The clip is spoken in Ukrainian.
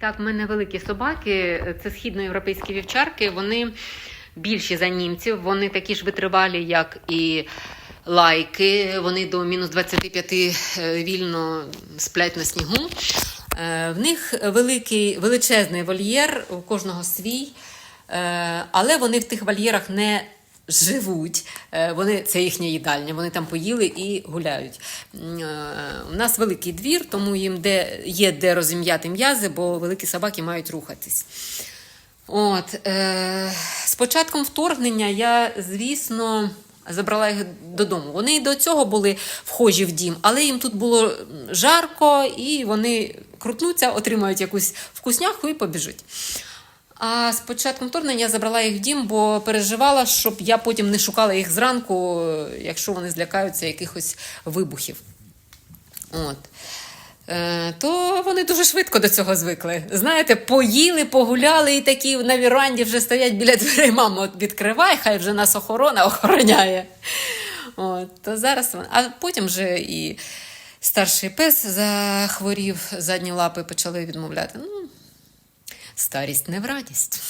Так, в мене великі собаки, це східноєвропейські вівчарки. Вони більші за німців, вони такі ж витривалі, як і лайки. Вони до мінус 25 е, вільно сплять на снігу. Е, В них великий, величезний вольєр, у кожного свій, Е, але вони в тих вольєрах не живуть. Е, Вони, це їхня їдальня, вони там поїли і гуляють. Е, У нас великий двір, тому їм де, є де розім'яти м'язи, бо великі собаки мають рухатись. От, е, з початком вторгнення я, звісно, забрала їх додому. Вони і до цього були вхожі в дім, але їм тут було жарко, і вони крутнуться, отримають якусь вкусняху і побіжуть. А з початком вторгнення я забрала їх в дім, бо переживала, щоб я потім не шукала їх зранку, якщо вони злякаються якихось вибухів. От. Е, то вони дуже швидко до цього звикли. Знаєте, поїли, погуляли і такі на віранді вже стоять біля дверей. Мамо, відкривай, хай вже нас охорона охороняє. От, то зараз, а потім вже і старший пес захворів, задні лапи почали відмовляти. Ну, старість не в радість.